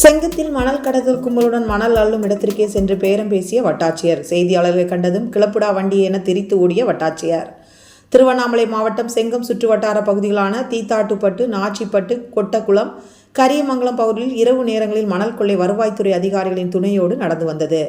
செங்கத்தில் மணல் கடத்தல் கும்பலுடன் மணல் அள்ளும் இடத்திற்கே சென்று பேரம் பேசிய வட்டாட்சியர். செய்தியாளர்களை கண்டதும் கிளப்புடா வண்டி என திரித்து ஓடிய வட்டாட்சியர். திருவண்ணாமலை மாவட்டம் செங்கம் சுற்றுவட்டார பகுதிகளான தீத்தாட்டுப்பட்டு நாச்சிப்பட்டு கொட்டக்குளம் கரியமங்கலம் பகுதியில் இரவு நேரங்களில் மணல் கொள்ளை வருவாய்த்துறை அதிகாரிகளின் துணையோடு நடந்து வந்தது.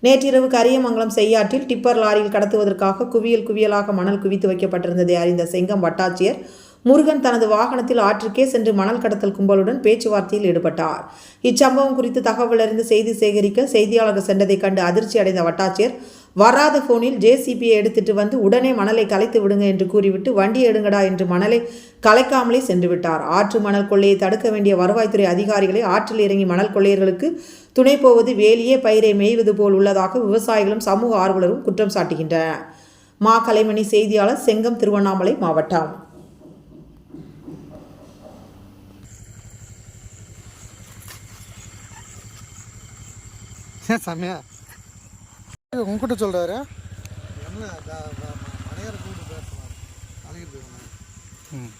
நேற்றிரவு கரியமங்கலம் செய்யாற்றில் டிப்பர் லாரியில் கடத்துவதற்காக குவியல் குவியலாக மணல் குவித்து வைக்கப்பட்டிருந்ததை அறிந்த செங்கம் வட்டாட்சியர் முருகன் தனது வாகனத்தில் ஆற்றுக்கே சென்று மணல் கடத்தல் கும்பலுடன் பேச்சுவார்த்தையில் ஈடுபட்டார். இச்சம்பவம் குறித்து தகவல் அறிந்து செய்தி சேகரிக்க செய்தியாளர்கள் சென்றதைக் கண்டு அதிர்ச்சி அடைந்த வட்டாட்சியர் வராத போனில் ஜேசிபியை எடுத்துட்டு வந்து உடனே மணலை கலைத்து விடுங்க என்று கூறிவிட்டு வண்டி எடுங்கடா என்று மணலை கலைக்காமலே சென்று விட்டார். ஆற்று மணல் கொள்ளையை தடுக்க வேண்டிய வருவாய்த்துறை அதிகாரிகளை ஆற்றில் இறங்கி மணல் கொள்ளையர்களுக்கு துணை போவது வேலியே பயிரை மேய்வது போல் உள்ளதாக விவசாயிகளும் சமூக ஆர்வலரும் குற்றம் சாட்டுகின்றனர். மா கலைமணி செய்தியாளர் செங்கம் திருவண்ணாமலை மாவட்டம். ஏன் சாமியா? உங்ககிட்ட சொல்கிறாரு என்ன மனையார் கூப்பிட்டு பேசலாம் அழகிட்டு ம்.